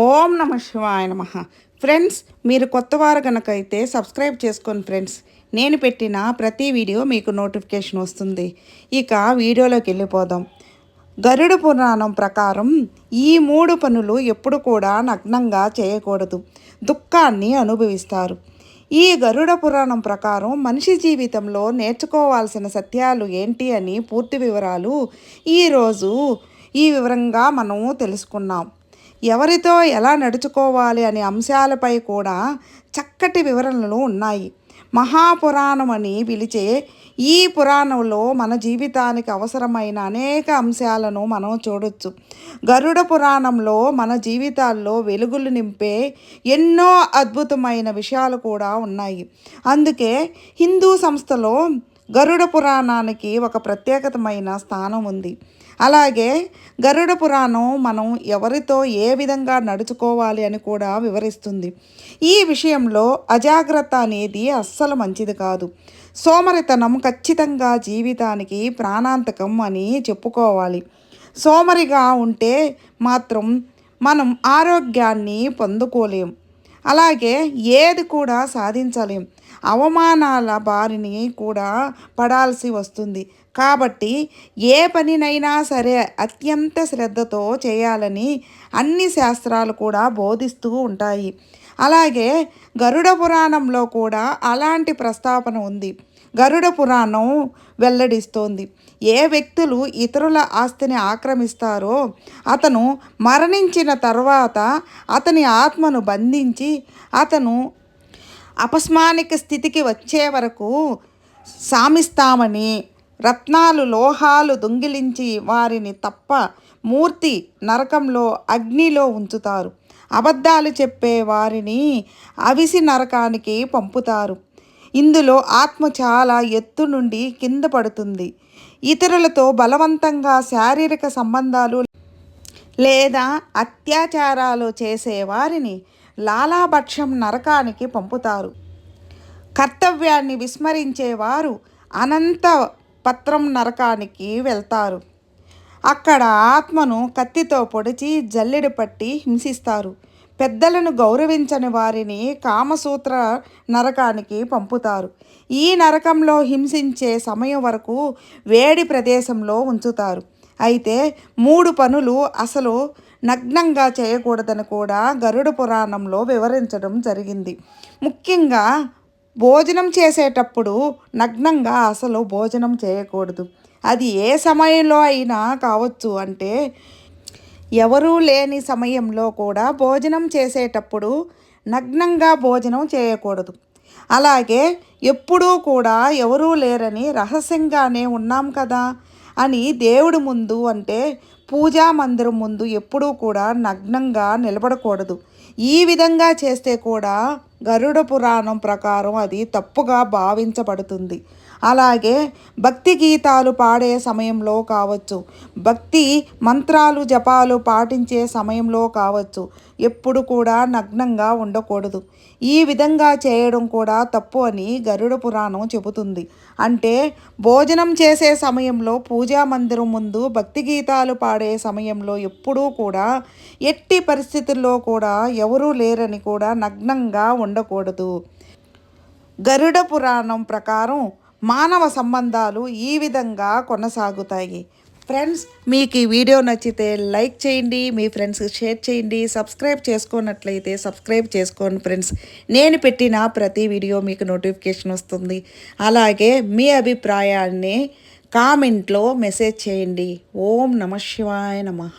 ఓం నమ శివాయ నమ. ఫ్రెండ్స్ మీరు కొత్త వారు కనుకైతే అయితే సబ్స్క్రైబ్ చేసుకోండి ఫ్రెండ్స్ నేను పెట్టిన ప్రతి వీడియో మీకు నోటిఫికేషన్ వస్తుంది. ఇక వీడియోలోకి వెళ్ళిపోదాం. గరుడ పురాణం ప్రకారం ఈ మూడు పనులు ఎప్పుడు కూడా నగ్నంగా చేయకూడదు. దుఃఖాన్ని అనుభవిస్తారు. ఈ గరుడ పురాణం ప్రకారం మనిషి జీవితంలో నేర్చుకోవాల్సిన సత్యాలు ఏంటి అని పూర్తి వివరాలు ఈరోజు ఈ వివరంగా మనము తెలుసుకున్నాం. ఎవరితో ఎలా నడుచుకోవాలి అనే అంశాలపై కూడా చక్కటి వివరణలు ఉన్నాయి. మహాపురాణం అని పిలిచే ఈ పురాణంలో మన జీవితానికి అవసరమైన అనేక అంశాలను మనం చూడొచ్చు. గరుడ పురాణంలో మన జీవితాల్లో వెలుగులు నింపే ఎన్నో అద్భుతమైన విషయాలు కూడా ఉన్నాయి. అందుకే హిందూ సంస్థలో గరుడ పురాణానికి ఒక ప్రత్యేకతమైన స్థానం ఉంది అలాగే గరుడ పురాణం మనం ఎవరితో ఏ విధంగా నడుచుకోవాలి అని కూడా వివరిస్తుంది. ఈ విషయంలో అజాగ్రత్త అనేది అస్సలు మంచిది కాదు. సోమరితనం ఖచ్చితంగా జీవితానికి ప్రాణాంతకం అని చెప్పుకోవాలి. సోమరిగా ఉంటే మాత్రం మనం ఆరోగ్యాన్ని పొందుకోలేం. అలాగే ఏది కూడా సాధించలేం. అవమానాల బారిని కూడా పడాల్సి వస్తుంది. కాబట్టి ఏ పనినైనా సరే అత్యంత శ్రద్ధతో చేయాలని అన్ని శాస్త్రాలు కూడా బోధిస్తూ ఉంటాయి. అలాగే గరుడ పురాణంలో కూడా అలాంటి ప్రస్తావన ఉంది. గరుడ పురాణం వెల్లడిస్తోంది. ఏ వ్యక్తులు ఇతరుల ఆస్తిని ఆక్రమిస్తారో అతను మరణించిన తర్వాత అతని ఆత్మను బంధించి అతను అపస్మానిక స్థితికి వచ్చే వరకు సామిస్తామని రత్నాలు లోహాలు దొంగిలించి వారిని తప్ప మూర్తి నరకంలో అగ్నిలో ఉంచుతారు. అబద్ధాలు చెప్పే వారిని అవిసి నరకానికి పంపుతారు. ఇందులో ఆత్మ చాలా ఎత్తు నుండి కింద పడుతుంది. ఇతరులతో బలవంతంగా శారీరక సంబంధాలు లేదా అత్యాచారాలు చేసే వారిని లాలాభక్షం నరకానికి పంపుతారు. కర్తవ్యాన్ని విస్మరించేవారు అనంత పత్రం నరకానికి వెళ్తారు. అక్కడ ఆత్మను కత్తితో పొడిచి జల్లెడు పట్టి హింసిస్తారు. పెద్దలను గౌరవించని వారిని కామసూత్ర నరకానికి పంపుతారు. ఈ నరకంలో హింసించే సమయం వరకు వేడి ప్రదేశంలో ఉంచుతారు. అయితే మూడు పనులు అసలు నగ్నంగా చేయకూడదని కూడా గరుడ పురాణంలో వివరించడం జరిగింది. ముఖ్యంగా భోజనం చేసేటప్పుడు నగ్నంగా అసలు భోజనం చేయకూడదు. అది ఏ సమయంలో అయినా కావచ్చు అంటే ఎవరూ లేని సమయంలో కూడా భోజనం చేసేటప్పుడు నగ్నంగా భోజనం చేయకూడదు. అలాగే ఎప్పుడూ కూడా ఎవరూ లేరని రహస్యంగానే ఉన్నాం కదా అని దేవుడి ముందు అంటే పూజా మందిరం ముందు ఎప్పుడూ కూడా నగ్నంగా నిలబడకూడదు. ఈ విధంగా చేస్తే కూడా గరుడ పురాణం ప్రకారం అది తప్పుగా భావించబడుతుంది. అలాగే భక్తి గీతాలు పాడే సమయంలో కావచ్చు. భక్తి మంత్రాలు జపాలు పాటించే సమయంలో కావచ్చు. ఎప్పుడు కూడా నగ్నంగా ఉండకూడదు. ఈ విధంగా చేయడం కూడా తప్పు అని గరుడ పురాణం చెబుతుంది. అంటే భోజనం చేసే సమయంలో పూజా మందిరం ముందు భక్తి గీతాలు పాడే సమయంలో ఎప్పుడూ కూడా ఎట్టి పరిస్థితుల్లో కూడా ఎవరూ లేరని కూడా నగ్నంగా ఉండకూడదు. గరుడ పురాణం ప్రకారం మానవ సంబంధాలు ఈ విధంగా కొనసాగుతాయి. ఫ్రెండ్స్ మీకు ఈ వీడియో నచ్చితే లైక్ చేయండి మీ ఫ్రెండ్స్కి షేర్ చేయండి సబ్స్క్రైబ్ చేసుకున్నట్లయితే సబ్స్క్రైబ్ చేసుకోండి ఫ్రెండ్స్ నేను పెట్టిన ప్రతి వీడియో మీకు నోటిఫికేషన్ వస్తుంది. అలాగే మీ అభిప్రాయాన్ని కామెంట్లో మెసేజ్ చేయండి. ఓం నమ శివాయ నమ.